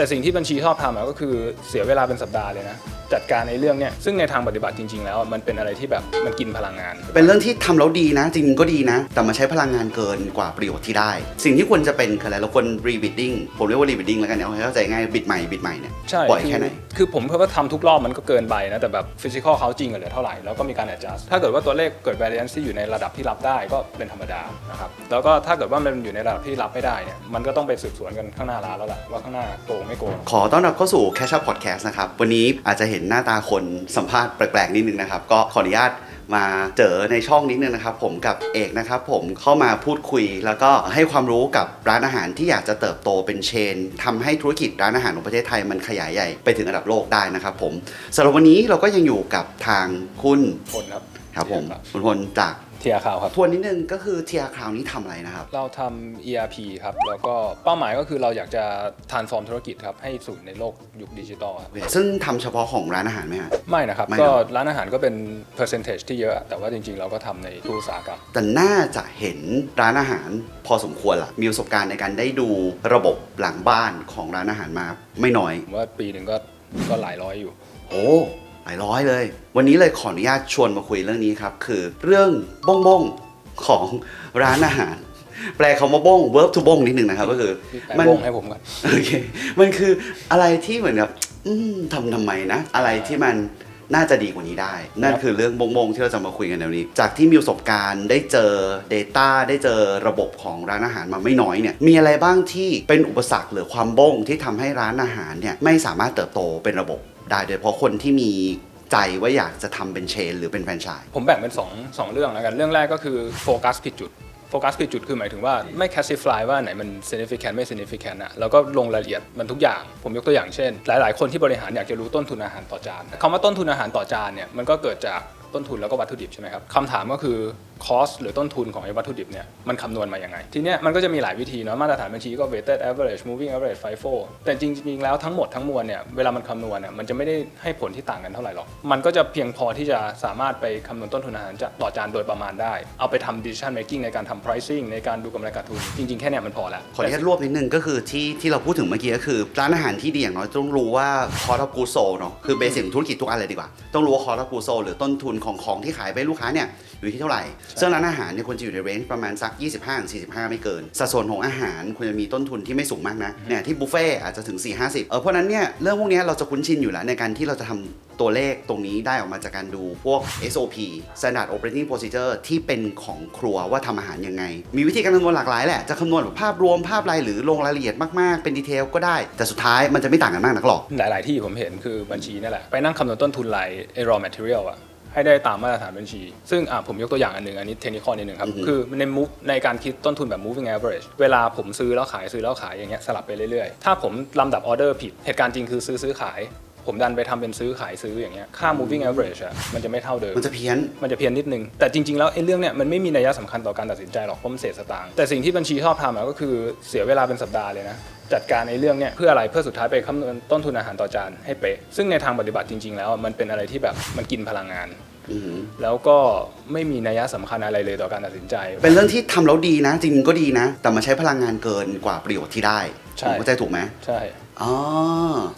แต่สิ่งที่บัญชีชอบทำอะก็คือเสียเวลาเป็นสัปดาห์เลยนะ จัดการในเรื่องเนี้ยซึ่งในทางปฏิบัติจริง ๆ แล้วอะมันเป็นอะไรที่แบบมันกินพลังงาน เป็นเรื่องที่ทำแล้วดีนะ จริงๆก็ดีนะ แต่มันใช้พลังงานเกินกว่าประโยชน์ที่ได้ สิ่งที่ควรจะเป็นคืออะไรเราควรรีบิดดิ้งผมเรียกว่ารีบิดดิ้งแล้วกันเนี่ยเอาให้เข้าใจง่ายบิดใหม่บิดใหม่เนี่ยใช่บ่อยคือแค่ไหนคือผมเพิ่ว่าทำทุกรอบมันก็เกินไปนะแต่แบบฟิสิกอลเขาจริงกันเหลือเท่าไหร่แล้วก็มีการ adjust ถ้าเกิดว่าตัวเลขเกิด variance ที่อยู่ในระดับที่รับได้ก็เป็นธรรมดานะครับแล้วก็ถ้าเกิดว่ามันอยู่ในระดับที่รับไม่ได้เนี่ยมันก็ต้องไปสืบสวนกันข้างหน้าร้านแล้วแหละว่าข้างหน้าโกงไม่โกงขอต้อนรับเข้าสู่ Cash Up Podcast นะครับ วันนี้อาจจะเห็นหน้าตาคนสัมภาษณ์แปลกๆนิดนึงนะครับ ก็ขออนุญาตมาเจอในช่องนิดนึงนะครับ ผมกับเอกนะครับ ผมเข้ามาพูดคุย แล้วก็ให้ความรู้กับร้านอาหารที่อยากจะเติบโตเป็นเชนทำให้ธุรกิจร้านอาหารของประเทศไทยมันขยายใหญ่ไปถึงระดับโลกได้นะครับ ผมสำหรับวันนี้เราก็ยังอยู่กับทางคุณคนครับครับผมครับคุณพลจาก เทียข่าวครับ ทวนนิดนึงก็คือเทียคราวนี้ทำอะไรนะครับ เราทำ ERP ครับ แล้วก็เป้าหมายก็คือเราอยากจะ transform ธุรกิจครับ ให้สู่ในโลกยุคดิจิตอลครับซึ่งทำเฉพาะของร้านอาหารไหมฮะ ไม่นะครับ ไม่ก็เนอะร้านอาหารก็เป็น percentage ที่เยอะ แต่ว่าจริงๆ เราก็ทำในทุกอุตสาหกรรม แต่น่าจะเห็นร้านอาหารพอสมควรละมีประสบการณ์ในการได้ดูระบบหลังบ้านของร้านอาหารมาไม่น้อย ผมว่าปีหนึ่งก็ก็หลายร้อยอยู่ โอ้หลายร้อยเลย วันนี้เลยขออนุญาตชวนมาคุยเรื่องนี้ครับ คือเรื่องบ้งบ้งๆของร้านอาหาร แปลคำว่าบ้ง verb to บ้งนิดนึงนะครับ ก็คือพี่แปะมันวงให้ผมก่อนโอเคมันคืออะไรที่เหมือนกับอืมทำทำไมนะ อะไรที่มันน่าจะดีกว่านี้ได้ นั่นคือเรื่องบงบงๆที่เราจะมาคุยกันในวันนี้ จากที่มีประสบการณ์ได้เจอ Data ได้เจอระบบของร้านอาหารมาไม่น้อยเนี่ย มีอะไรบ้างที่เป็นอุปสรรคหรือความบงที่ทำให้ร้านอาหารเนี่ยไม่สามารถเติบโตเป็นระบบ ได้โดยเฉพาะคนที่มีใจว่าอยากจะทำเป็นเชน หรือเป็นแฟรนไชส์ ผมแบ่งเป็น2องสองเรื่องแล้วกัน เรื่องแรกก็คือโฟกัสผิดจุด โฟกัสผิดจุดคือหมายถึงว่าไม่ classify ว่าไหนมัน significant ไม่ significant อะแล้วก็ลงรายละเอียดมันทุกอย่าง ผมยกตัวอย่างเช่น หลาย ๆ คนที่บริหารอยากจะรู้ต้นทุนอาหารต่อจานคำว่าต้นทุนอาหารต่อจานเนี่ยมันก็เกิดจากต้นทุนแล้วก็วัตถุดิบใช่ไหมครับคำถามก็คือ cost หรือต้นทุนของไอ้วัตถุดิบเนี่ยมันคำนวณมาอยังไง ทีเนี้ยมันก็จะมีหลายวิธีเนาะมาตรฐานบัญชีก็ weighted average moving average FIFO แต่จริงๆแล้วทั้งหมดทั้งมวลเนี่ยเวลามันคำนวณเนี่ยมันจะไม่ได้ให้ผลที่ต่างกันเท่าไหร่หรอก มันก็จะเพียงพอที่จะสามารถไปคำนวณต้นทุนอาหารจะต่อจานโดยประมาณได้ เอาไปทำ decision making ในการทำ pricing ในการดูกำไรขาดทุน จริงๆแค่เนี้ยมันพอแล้วขออนุญาตรวบนิดนึงก็คือที่ที่เราพูดถึงเมื่อกี้ก็คือร้านอาหารที่ดีอย่างน้อยต้องรู้ว่า cost of goods sold เนาะคือเบสิกของธุรกิจทุกอันเลยดีกว่า ต้องรู้ว่า cost of goods sold หรือต้นทุนของของที่ขายไปลูกค้าเนี่ยอยู่ที่เท่าไหร่ซึ่งร้านอาหารเนี่ยควรจะอยู่ในเรนจ์ประมาณสัก 25-45 ไม่เกิน สัดส่วนของอาหารควรจะมีต้นทุนที่ไม่สูงมากนะเนี่ยที่บุฟเฟ่ต์อาจจะถึง 4-50 เออเพราะฉะนั้นเนี่ยเรื่องพวกเนี้ยเราจะคุ้นชินอยู่แล้วในการที่เราจะทำตัวเลขตรงนี้ได้ออกมาจากการดูพวก SOP Standard Operating Procedure ที่เป็นของครัวว่าทำอาหารยังไง มีวิธีการคำนวณหลากหลายแหละ จะคำนวณแบบภาพรวมภาพรายหรือลงรายละเอียดมาก ๆ เป็นดีเทลก็ได้ แต่สุดท้ายมันจะไม่ต่างกันมากนักหรอก หลาย ๆ ที่ผมเห็นคือบัญชีนั่นแหละ ไปนั่งคำนวณต้นทุนรายไอ้ raw material อะ ให้ได้ตามมาตรฐานบัญชี ซึ่งอะผมยกตัวอย่างอันหนึ่งอันนี้เทคนิคนิดหนึ่งครับอือฮึคือในมุในการคิดต้นทุนแบบ moving average เวลาผมซื้อแล้วขายซื้อแล้วขายอย่างเงี้ยสลับไปเรื่อยๆ ถ้าผมลำดับออเดอร์ผิด เหตุการณ์จริงคือซื้อซื้อขาย ผมดันไปทำเป็นซื้อขายซื้ออย่างเงี้ย ค่า moving average อะมันจะไม่เท่าเดิม มันจะเพี้ยน มันจะเพี้ยนนิดนึง แต่จริง ๆ แล้วไอ้เรื่องเนี้ยมันไม่มีนัยสำคัญต่อการตัดสินใจหรอกเพราะมันเศษสตางค์ แต่สิ่งที่บัญชีชอบทำอะก็คือเสียเวลาเป็นสัปดาห์เลยนะ จัดการในเรื่องเนี้ยเพื่ออะไรเพื่อสุดท้ายไปคำนวณต้นทุนอาหารต่อจานให้เป๊ะซึ่งในทางปฏิบัติจริง ๆ แล้วมันเป็นอะไรที่แบบมันกินพลังงานอือหือแล้วก็ไม่มีนัยสำคัญอะไรเลยต่อการตัดสินใจ เป็นเรื่องที่ทำแล้วดีนะ จริงๆก็ดีนะ แต่มันใช้พลังงานเกินกว่าประโยชน์ที่ได้ใช่ผมเข้าใจถูกไหมใช่ อ๋อ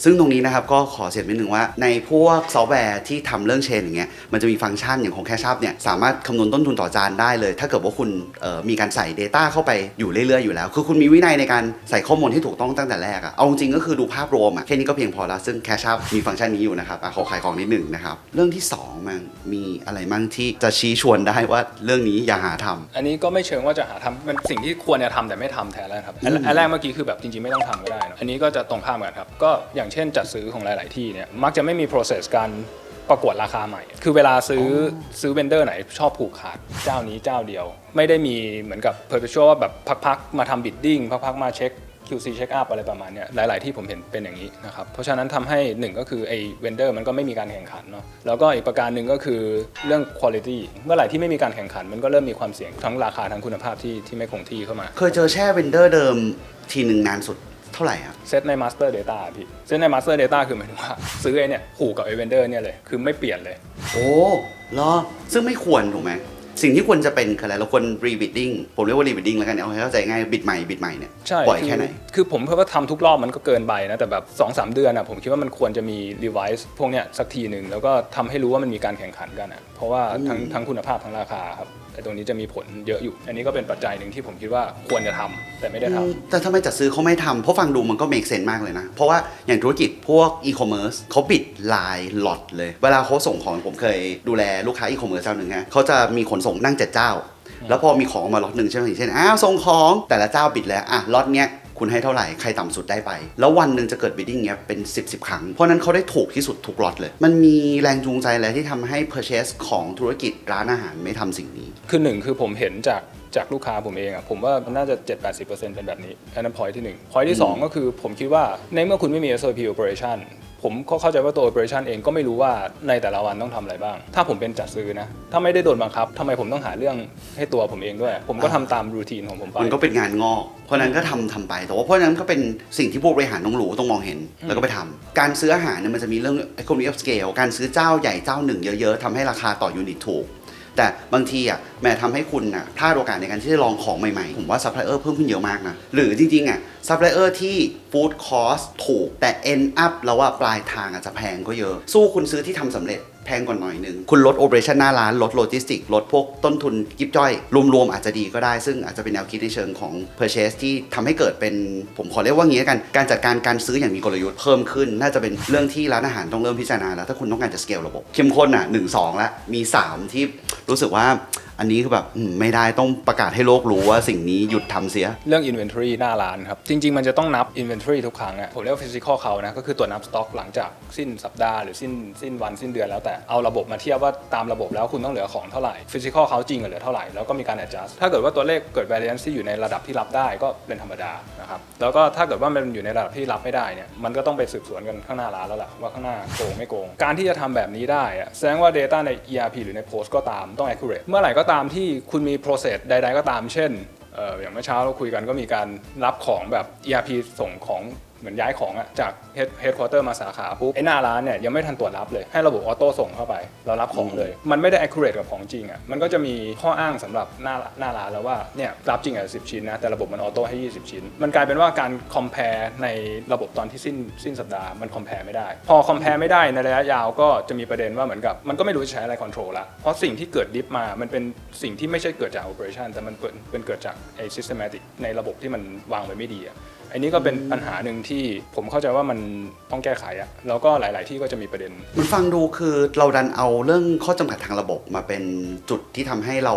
ซึ่งตรงนี้นะครับก็ขอเสียบนิดนึงว่า ในพวกซอฟต์แวร์ที่ทำเรื่องเชนอย่างเงี้ยมันจะมีฟังก์ชันอย่างของแคชชัพเนี่ยสามารถคำนวณต้นทุนต่อจานได้เลย ถ้าเกิดว่าคุณเอ่อมีการใส่ Data เข้าไปอยู่เรื่อยๆอยู่แล้ว คือคุณมีวินัยในการใส่ข้อมูลที่ถูกต้องตั้งแต่แรกอะเอาจริงๆก็คือดูภาพรวมอะแค่นี้ก็เพียงพอแล้วซึ่งแคชชัพมีฟังก์ชันนี้อยู่นะครับอะขอขายของนิดหนึ่งนะครับเรื่องที่สองมันมีอะไรมั่งที่จะชี้ชวนได้ว่าเรื่องนี้อย่าหาทำ อันนี้ก็ไม่เชิงว่าจะหาทำมันสิ่งที่ควรจะทำแต่ไม่ทำแทนแล้วครับอันอืมอันแรกเมื่อกี้คือแบบจริงๆไม่ต้องทำก็ได้นะอันนี้ก็จะตรงข้ามกันครับ ก็อย่างเช่นจัดซื้อของหลาย ๆ ที่เนี่ยมักจะไม่มี process การประกวดราคาใหม่ คือเวลาซื้ออซื้อเวนเดอร์ไหนชอบผูกขาดเจ้านี้เจ้าเดียว ไม่ได้มีเหมือนกับ perpetual ว่าแบบพัก ๆ มาทำ bidding พัก ๆ มาเช็ค QC check up อะไรประมาณเนี้ยหลาย ๆ ที่ผมเห็นเป็นอย่างนี้นะครับ เพราะฉะนั้นทำให้หนึ่งก็คือไอ้เวนเดอร์มันก็ไม่มีการแข่งขันเนาะแล้วก็อีกประการหนึ่งก็คือเรื่อง quality เมื่อไหร่ที่ไม่มีการแข่งขัน มันก็เริ่มมีความเสี่ยงทั้งราคาทั้งคุณภาพที่ที่ไม่คงที่เข้ามา เคยเจอแช่เวนเดอร์เดิมทีหนึ่งนานสุดเท่าไหร่ครับเซตใน master data อะพี่เซตใน master data คือหมายถึงว่า ซื้อไอ้เนี่ยผูกกับไอ้เวนเดอร์เนี่ยเลย คือไม่เปลี่ยนเลย โอ้เหรอซึ่งไม่ควรถูกไหมสิ่งที่ควรจะเป็นคืออะไรเราควร rebidding ผมเรียกว่า rebidding แล้วกันเอาให้เข้าใจง่ายบิดใหม่บิดใหม่เนี่ยใช่ปล่อยคือแค่ไหน คือผมเพิ่ว่าทำทุกรอบมันก็เกินไปนะ แต่แบบ2อสเดือนอะผมคิดว่ามันควรจะมี revise พวกเนี้ยสักทีหนึ่งแล้วก็ทำให้รู้ว่ามันมีการแข่งขันกันอะเพราะว่าทั้งทั้งคุณภาพทั้งราคาครับ ไอ้ตรงนี้จะมีผลเยอะอยู่ อันนี้ก็เป็นปัจจัยหนึ่งที่ผมคิดว่าควรจะทำแต่ไม่ได้ทำ แต่ทำไมจัดซื้อเขาไม่ทำเพราะฟังดูมันก็เมกเซนมากเลยนะ เพราะว่าอย่างธุรกิจพวกอีคอมเมิร์ซเขาปิดลายหลอดเลย เวลาเขาส่งของผมเคยดูแลลูกค้าอีคอมเมิร์ซเจ้าหนึ่งฮะเขาจะมีขนส่งนั่งเจ็ดเจ้า แล้วพอมีของมาล็อตหนึ่งใช่ไหมอย่างเช่นอ้าวส่งของแต่ละเจ้าปิดแล้วอะล็อตเนี้ย คุณให้เท่าไหร่ใครต่ำสุดได้ไป แล้ววันหนึ่งจะเกิดบิดดิ้งเงี้ยเป็น 10บสครั้ง เพราะนั้นเขาได้ถูกที่สุดทุกล็อตเลย มันมีแรงจูงใจอะไรที่ทำให้ purchase ของธุรกิจร้านอาหารไม่ทำสิ่งนี้ คือหนึ่งคือผมเห็นจาก จากลูกค้าผมเองอะผมว่ามันน่าจะ 7-80%เป็นแบบนี้อันนั้น point ที่1 point ที่ 2 ก็คือผมคิดว่าในเมื่อคุณไม่มี SOP operation ผมก็เข้าใจว่าตัว operation เองก็ไม่รู้ว่าในแต่ละวันต้องทำอะไรบ้าง ถ้าผมเป็นจัดซื้อนะ ถ้าไม่ได้โดนบังคับทำไมผมต้องหาเรื่องให้ตัวผมเองด้วย ผมก็ทำตามรูทีนของผมไป มันก็เป็นงานงอก เพราะฉะนั้นก็ทำทำไป แต่ว่าเพราะฉะนั้นก็เป็นสิ่งที่ผู้บริหารต้องรู้ต้องมองเห็น แล้วก็ไปทำการซื้ออาหารเนี่ยมันจะมีเรื่อง economy of scale การซื้อเจ้าใหญ่เจ้าหนึ่งเยอะ ๆทำให้ราคาต่อยูนิตถูก แต่บางทีอะแหม่ทำให้คุณอะพลาดโอกาสในการที่จะลองของใหม่ๆ ผมว่าซัพพลายเออร์เพิ่มขึ้นเยอะมากนะหรือจริงๆอะ ซัพพลายเออร์ที่ฟู้ดคอสถูก แต่ end up แล้วว่าปลายทางอาจจะแพงก็เยอะ สู้คุณซื้อที่ทำสำเร็จแพงกว่าหน่อยหนึ่ง คุณลดโอเปอเรชั่นหน้าร้าน ลดโลจิสติก ลดพวกต้นทุนยิบย่อย รวมๆ อาจจะดีก็ได้ ซึ่งอาจจะเป็นแนวคิดในเชิงของ purchase ที่ทำให้เกิดเป็นผมขอเรียกว่างี้ละกัน การจัดการการซื้ออย่างมีกลยุทธ์เพิ่มขึ้น น่าจะเป็นเรื่องที่ร้านอาหารต้องเริ่มพิจารณาแล้ว ถ้าคุณต้องการจะ scale ระบบ เข้มข้นอะหนึ่งสองละมี 3 ที่รู้สึกว่า อันนี้คือแบบไม่ได้ต้องประกาศให้โลกรู้ว่าสิ่งนี้หยุดทำเสีย เรื่อง inventory หน้าร้านครับ จริง ๆ มันจะต้องนับ inventory ทุกครั้งอะผมเรียกว่า physical เขานะ ก็คือตัวนับ stock หลังจากสิ้นสัปดาห์หรือสิ้นสิ้นวันสิ้นเดือนแล้วแต่เอาระบบมาเทียบว่าตามระบบแล้วคุณต้องเหลือของเท่าไหร่ physical เขาจริงเหลือเท่าไหร่แล้วก็มีการ adjust ถ้าเกิดว่าตัวเลขเกิด variance ที่อยู่ในระดับที่รับได้ก็เป็นธรรมดานะครับแล้วก็ถ้าเกิดว่ามันอยู่ในระดับที่รับไม่ได้เนี่ยมันก็ต้องไปสืบสวนกันข้างหน้าร้านแล้วล่ะว่าข้างหน้าโกงไม่โกงการที่จะทำแบบนี้ได้อะแสดงว่า data ใน ERP หรือใน post ก็ตามต้อง accurate เมื่อไหร่ก็ตามที่คุณมี process ใด ๆ ก็ตาม เช่นอย่างเมื่อเช้าเราคุยกันก็มีการรับของแบบ ERP ส่งของ เหมือนย้ายของอะจาก head headquarter มาสาขาปุ๊บไอ้หน้าร้านเนี่ยยังไม่ทันตรวจรับเลยให้ระบบออโต้ส่งเข้าไปเรารับของเลย มันไม่ได้ accurate กับของจริงอะมันก็จะมีข้ออ้างสำหรับหน้าหน้าร้านแล้วว่าเนี่ยรับจริงอะ10ชิ้นนะแต่ระบบมันออโต้ให้ 20 ชิ้น มันกลายเป็นว่าการ compare ในระบบตอนที่สิ้นสิ้นสัปดาห์มัน compare ไม่ได้ พอ compare ไม่ได้ในระยะยาวก็จะมีประเด็นว่าเหมือนกับมันก็ไม่รู้จะใช้อะไร control ละเพราะสิ่งที่เกิดดิฟมามันเป็นสิ่งที่ไม่ใช่เกิดจาก operation แต่มันเกิดเป็นเกิดจากไอ้ systematic ในระบบที่มันวางไว้ไม่ดีอะ อันนี้ก็เป็นปัญหาหนึ่งที่ผมเข้าใจว่ามันต้องแก้ไขอะแล้วก็หลาย ๆ ที่ก็จะมีประเด็น มันฟังดูคือเราดันเอาเรื่องข้อจำกัดทางระบบมาเป็นจุดที่ทำให้เรา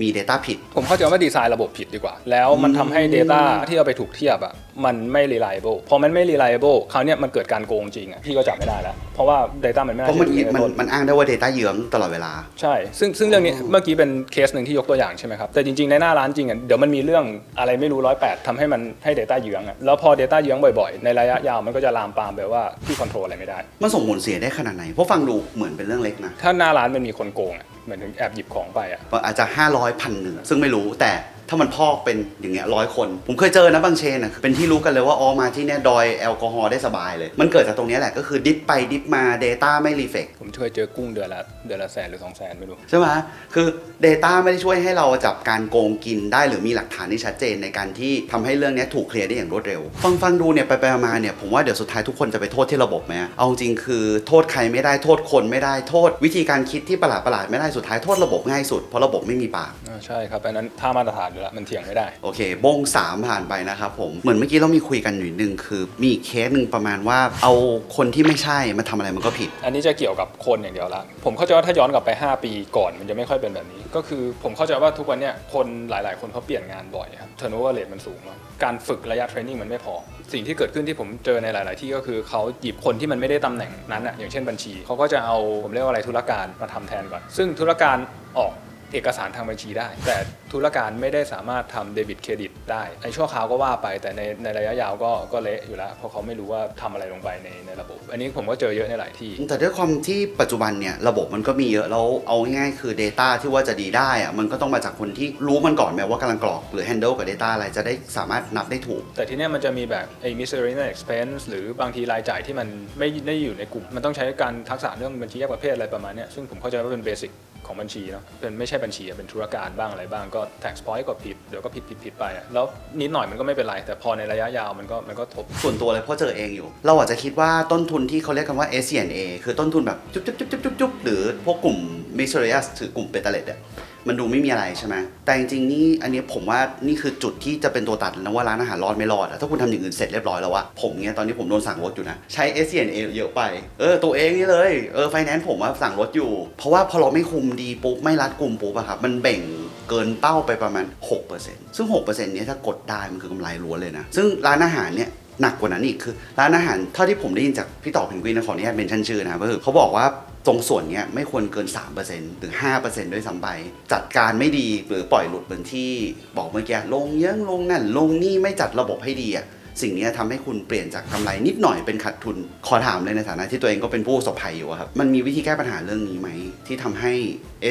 มี Data ผิด ผมเข้าใจว่าดีไซน์ระบบผิดดีกว่า แล้วมันทำให้ Data ที่เอาไปถูกเทียบอะ มันไม่ reliable พอมันไม่ reliable คราวเนี้ยมันเกิดการโกงจริงอะพี่ก็จับไม่ได้แล้ว เพราะว่า Data มันไม่เพน่าราะมันเชื่อถือมันต้น มันอ้างได้ว่า Data เยื้องตลอดเวลา ใช่ ซึ่งซึ่งเรื่องนี้เมื่อกี้เป็นเคสหนึ่งที่ยกตัวอย่างใช่ไหมครับ แต่จริงๆ ในหน้าร้านจริงอะเดี๋ยวมันมีเรื่องอะไรไม่รู้ร้อยแปดทำให้มันให้ Data เยื้องอะแล้วพอ Data เยื้องบ่อยๆ ในระยะยาวมันก็จะลามปามแบบว่าที่คอนโทรลอะไรไม่ได้ มันส่งผลเสียได้ขนาดไหน เพราะฟังดูเหมือนเป็นเรื่องเล็กนะถ้าหน้าร้านมันมีคนโกงอะเหมือนถึงแอบหยิบของไปอะอาจจะ 500พันหนึ่งซึ่งไม่รู้แต่ ถ้ามันพอกเป็นอย่างเงี้ยร้อยคน ผมเคยเจอนะบางเชนอะเป็นที่รู้กันเลยว่าอ๋อมาที่เนี่ยดอยแอลกอฮอล์ได้สบายเลย มันเกิดจากตรงเนี้ยแหละก็คือดิฟไปดิฟมา Data ไม่รีเฟกผมเคยเจอกุ้งเดือนละเดือนละแสนหรือสองแสนไม่รู้ใช่ไหมคือ Data ไม่ได้ช่วยให้เราจับการโกงกินได้หรือมีหลักฐานที่ชัดเจนในการที่ทำให้เรื่องเนี้ยถูกเคลียร์ได้อย่างรวดเร็ว ฟังฟังดูเนี่ยไปไปมาๆเนี่ยผมว่าเดี๋ยวสุดท้ายทุกคนจะไปโทษที่ระบบไหมอะเอาจริงคือโทษใครไม่ได้โทษคนไม่ได้โทษ วิธีการคิดที่ประหลาดประหลาดๆไม่ได้สุดท้ายโทษระบบง่ายสุดเพราะระบบไม่มีปากอ่าใช่ครับอันนั้นถ้ามาตรฐานอยู่แล้วมันเถียงไม่ได้ โอเคบงสามผ่านไปนะครับผมเหมือนเมื่อกี้เรามีคุยกันอยู่นิดนึงคือ มีอีกเคสหนึ่งประมาณว่า เอาคนที่ไม่ใช่มาทำอะไรมันก็ผิด อันนี้จะเกี่ยวกับคนอย่างเดียวละ ผมเข้าใจว่าถ้าย้อนกลับไป 5 ปีก่อนมันจะไม่ค่อยเป็นแบบนี้ ก็คือผมเข้าใจว่าทุกวันเนี้ยคนหลาย ๆ คนเขาเปลี่ยนงานบ่อยครับ turnover rate มันสูงมากการฝึกระยะเทรนนิ่งมันไม่พอ สิ่งที่เกิดขึ้นที่ผมเจอในหลาย ๆ ที่ก็คือเขาหยิบคนที่มันไม่ได้ตำแหน่งนั้นอะอย่างเช่นบัญชีเขาก็จะเอาผมเรียกว่าอะไรธุรการมาทำแทนก่อน ซึ่งธุรการออก เอกสารทางบัญชีได้ แต่ธุรการไม่ได้สามารถทำเดบิตเครดิตได้ในชั่วคราวก็ว่าไปแต่ในในระยะยาวก็ก็เละอยู่แล้ว เพราะเขาไม่รู้ว่าทำอะไรลงไปในในระบบ อันนี้ผมก็เจอเยอะในหลายที่ แต่ด้วยความที่ปัจจุบันเนี่ยระบบมันก็มีเยอะแล้วเอาง่ายๆคือ Data ที่ว่าจะดีได้อะมันก็ต้องมาจากคนที่รู้มันก่อนแม้ว่ากำลังกรอก หรือ handle กับ Data อะไรจะได้สามารถนับได้ถูก แต่ทีเนี้ยมันจะมีแบบไอ้ miscellaneous expense หรือบางทีรายจ่ายที่มันไม่ได้อยู่ในกลุ่ม มันต้องใช้การทักษะเรื่องบัญชีแยกประเภทอะไรประมาณเนี้ยซึ่งผมเข้าใจว่าเป็นเบสิก ของบัญชีเนาะเป็นไม่ใช่บัญชีอะเป็นธุรการบ้างอะไรบ้างก็ tax point ก็ผิดเดี๋ยวก็ผิดผิดผิดไปอะแล้วนิดหน่อยมันก็ไม่เป็นไร แต่พอในระยะยาวมันก็มันก็ทบส่วนตัวเลยเพราะเจอเองอยู่ เราอาจจะคิดว่าต้นทุนที่เขาเรียกกันว่า S&A คือต้นทุนแบบจุ๊บจุ๊บจุ๊บจุ๊บจุ๊บหรือพวกกลุ่ม m i s c e l l a n e o u s ถือกลุ่มเปตาเลตเนี่ย มันดูไม่มีอะไรใช่ไหมแต่จริงๆนี่อันนี้ผมว่านี่คือจุดที่จะเป็นตัวตัดนะว่าร้านอาหารรอดไม่รอดอะถ้าคุณทำอย่างอื่นเสร็จเรียบร้อยแล้วอะผมเนี่ยตอนนี้ผมโดนสั่งรถอยู่นะใช้ SCNA เยอะไปเออตัวเองนี่เลยเออไฟแนนซ์ผมว่าสั่งรถอยู่ เพราะว่าพอเราไม่คุมดีปุ๊บไม่รัดกลุ่มปุ๊บอะครับมันเบ่งเกินเป้าไปประมาณ 6%ซึ่ง 6%เนี้ยถ้ากดได้มันคือกำไรล้วนเลยนะ ซึ่งร้านอาหารเนี่ยหนักกว่านั้นอีกคือ ร้านอาหารเท่าที่ผมได้ยินจากพี่ต่อเพนกวินนะขออนุญาตเมนชั่นชื่อนะครับก็คือเขาบอกว่า ตรงส่วนนี้ไม่ควรเกิน 3%ถึง 5%ด้วยซ้ำไป จัดการไม่ดีหรือปล่อยหลุดเหมือนที่บอกเมื่อกี้ลงเยอะลงนั่น ลงนี่ไม่จัดระบบให้ดีอะสิ่งนี้ยทำให้คุณเปลี่ยนจากกำไรนิดหน่อยเป็นขาดทุน ขอถามเลยในฐานะที่ตัวเองก็เป็นผู้ประสบภัยอยู่ครับ มันมีวิธีแก้ปัญหาเรื่องนี้ไหม ที่ทำให้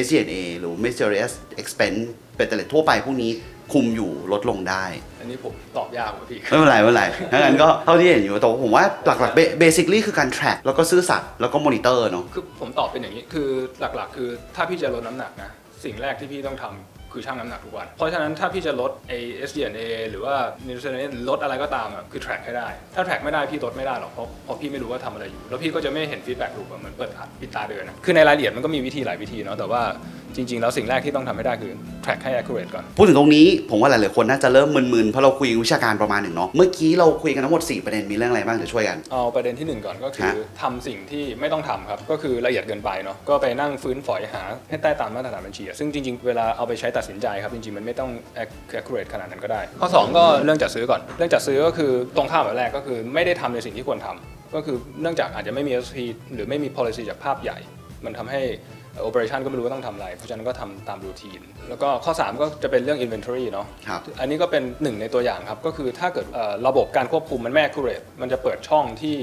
SG&A หรือ Mysterious Expense เป็นแต่ละทั่วไปพวกนี้ คุมอยู่ลดลงได้ อันนี้ผมตอบยากกว่าพี่ ไม่เป็นไรไม่เป็นไรถ้างั้นก็เท่าที่เห็นอยู่แต่ว่าผมว่าหลักๆเบสิคลี่คือการ track แล้วก็ซื่อสัตย์แล้วก็มอนิเตอร์เนาะคือผมตอบเป็นอย่างนี้คือหลักๆ คือถ้าพี่จะลดน้ำหนักนะสิ่งแรกที่พี่ต้องทำคือชั่งน้ำหนักทุกวัน เพราะฉะนั้นถ้าพี่จะลดไอ SDNA หรือว่า n u t r i t i o n ลดอะไรก็ตามอะคือ track ให้ได้ ถ้า track ไม่ได้พี่ลดไม่ได้หรอกเพราะเพราะพี่ไม่รู้ว่าทำอะไรอยู่ แล้วพี่ก็จะไม่เห็น feedback รูปเหมือนเปิดปิดตาเดินนะคือในรายละเอียดมันก็มีวิธีหลายวิธีเนาะแต่ว่า จริง ๆ แล้วสิ่งแรกที่ต้องทำให้ได้คือ track ให้ accurate ก่อน พูดถึงตรงนี้ผมว่าหลายๆคนน่าจะเริ่มมึนๆเพราะเราคุยวิชาการประมาณหนึ่งเนาะเมื่อกี้เราคุยกันทั้งหมด 4 ประเด็นมีเรื่องอะไรบ้างเดี๋ยวช่วยกัน เอาประเด็นที่หนึ่งก่อนก็คือฮะ ทำสิ่งที่ไม่ต้องทำครับ ก็คือละเอียดเกินไปเนาะก็ไปนั่งฟื้นฝอยหาให้ใต้ตามมาตรฐานบัญชีอะซึ่งจริงๆ เวลาเอาไปใช้ตัดสินใจครับ จริงๆ มันไม่ต้อง accurate ขนาดนั้นก็ได้ ข้อ 2 ก็เรื่องจัดซื้อก่อน เรื่องจัดซื้อก็คือตรงข้ามแบบแรกก็คือไม่ได้ทำในสิ่งที่ควรทำก็คือเนื่องจากอาจจะไม่มี SOP หรือไม่มี policy จากภาพใหญ่ มันทำให้ operation ก็ไม่รู้ว่าต้องทำอะไร เพราะฉะนั้นก็ทำตามรูทีน แล้วก็ข้อ 3 ก็จะเป็นเรื่อง inventory เนาะ ครับ อันนี้ก็เป็นหนึ่งในตัวอย่างครับ ก็คือถ้าเกิดเอ่อระบบการควบคุมมันไม่ accurate มันจะเปิดช่องที่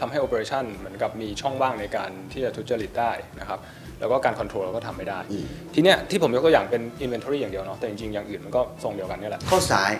ทำให้ operation เหมือนกับมีช่องว่างในการที่จะทุจริตได้นะครับ แล้วก็การ control เราก็ทำไม่ได้ อืม ทีเนี้ยที่ผมยกตัวอย่างเป็น inventory อย่างเดียวเนาะแต่จริงๆอย่างอื่นมันก็ทรงเดียวกันเนี่ยแหละ ข้อซ้าย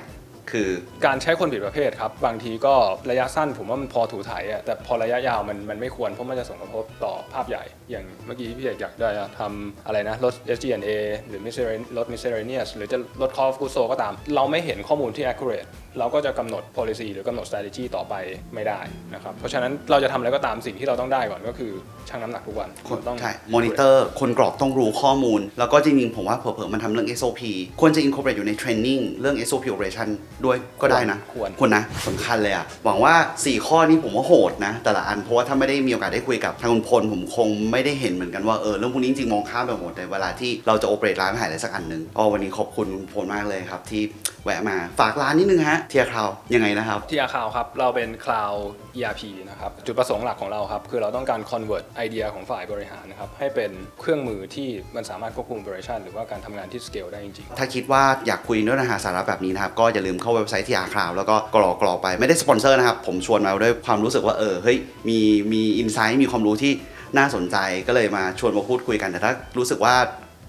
คือการใช้คนผิดประเภทครับ บางทีก็ระยะสั้นผมว่ามันพอถูถ่ายอะแต่พอระยะยาวมันมันไม่ควรเพราะมันจะส่งผลกระทบต่อภาพใหญ่ อย่างเมื่อกี้พี่เอกอยากได้ทำอะไรนะลด SG&A หรือหรือลด miscellaneous หรือจะลด cost of goods sold ก็ตาม เราไม่เห็นข้อมูลที่ accurate เราก็จะกำหนด policy หรือกำหนด strategy ต่อไปไม่ได้นะครับเพราะฉะนั้นเราจะทำอะไรก็ตามสิ่งที่เราต้องได้ก่อนก็คือ ชั่งน้ำหนักทุกวันคนต้องใช่มอนิเตอร์คนกรอกต้องรู้ข้อมูล แล้วก็จริงๆ ผมว่าเผลอๆ มันทำเรื่อง SOP ควรจะ incorporate อยู่ใน training เรื่อง SOP operation ด้วยก็ได้นะ ควรควรนะสำคัญเลยอะหวังว่า 4 ข้อนี้ผมว่าโหดนะ แต่ละอันเพราะว่าถ้าไม่ได้มีโอกาสได้คุยกับทางคุณพลผมคงไม่ได้เห็นเหมือนกันว่าเออเรื่องพวกนี้จริงๆมองข้ามไปหมดในเวลาที่เราจะ operate ร้านอาหารอะไรสักอันหนึ่งอ๋อวันนี้ขอบคุณคุณพลมากเลยครับที่แวะมาฝากร้านนิดนึงฮะเทียคราวยังไงนะครับที่อาคาวครับเราเป็น cloud ERP นะครับจุดประสงค์หลักของเราครับคือเราต้องการ convert ไอเดียของฝ่ายบริหารนะครับให้เป็นเครื่องมือที่มันสามารถควบคุม operation หรือว่าการทำงานที่ scale ได้จริงๆ ถ้าคิดว่าอยากคุยเนื้อหาสาระแบบนี้นะครับ ก็อย่าลืมเข้าเว็บไซต์ที่อาคราว แล้วก็กรอกกรอกไปไม่ได้สปอนเซอร์นะครับ ผมชวนมาด้วยความรู้สึกว่าเออเฮ้ยมีมีอินไซต์มีความรู้ที่น่าสนใจก็เลยมาชวนมาพูดคุยกันแต่ถ้ารู้สึกว่า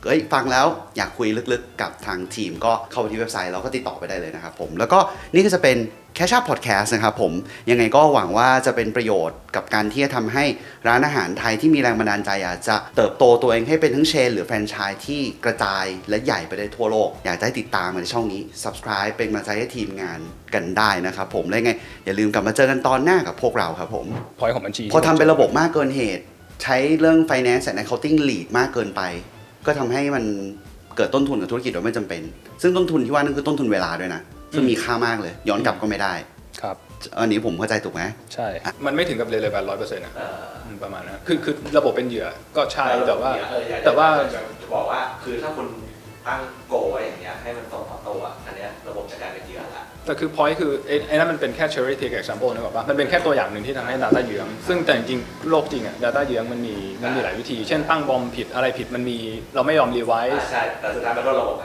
เอ้ยฟังแล้วอยากคุยลึกๆกับทางทีม ก็เข้าไปที่เว็บไซต์แล้วก็ติดต่อไปได้เลยนะครับผมแล้วก็นี่ก็จะเป็นแคชชั่นพอดแคสต์นะครับผมยังไงก็หวังว่าจะเป็นประโยชน์กับการที่จะทำให้ร้านอาหารไทยที่มีแรงบันดาลใจอยากจะเติบโตตัวเองให้เป็นทั้งเชน หรือแฟรนไชส์ที่กระจายและใหญ่ไปได้ทั่วโลก อยากจะให้ติดตามในช่องนี้ subscribe เป็นกำลังใจให้ทีมงานกันได้นะครับผมและยังไงอย่าลืมกลับมาเจอกันตอนหน้ากับพวกเราครับผมๆ point ของบัญชีพอทำเป็นระบบมากเกินเหตุ ใช้เรื่อง finance and accounting lead มากเกินไป ก็ทำให้มันเกิดต้นทุนกับธุรกิจโดยไม่จำเป็น ซึ่งต้นทุนที่ว่านั่นคือต้นทุนเวลาด้วยนะซึ่งมีค่ามากเลย ย้อนกลับก็ไม่ได้ครับ อันนี้ผมเข้าใจถูกไหม ใช่มันไม่ถึงกับเลยเลยแบบร้อยเปอร์เซ็นต์นะมประมาณนั้นคือคือระบบเป็นเหยื่อก็ใช่แต่ว่า เอออยกจะแต่ว่า จะบอกว่าคือถ้าคุณตั้งโกไว้อย่างเงี้ยให้มันตรงต่อตัวอันเนี้ยระ แต่คือ point คือไอ้ไอ้นั่นมันเป็นแค่ cherry pick example นึกออกปะมันเป็นแค่ตัวอย่างหนึ่งที่ทำให้ data เยื้อง ซึ่งแต่จริงๆโลกจริงอะ data เยื้องมันมีมันมีหลายวิธี เช่นตั้งบอมผิดอะไรผิดมันมีเราไม่ยอม revise ใช่แต่สุดท้ายมันก็ระบบ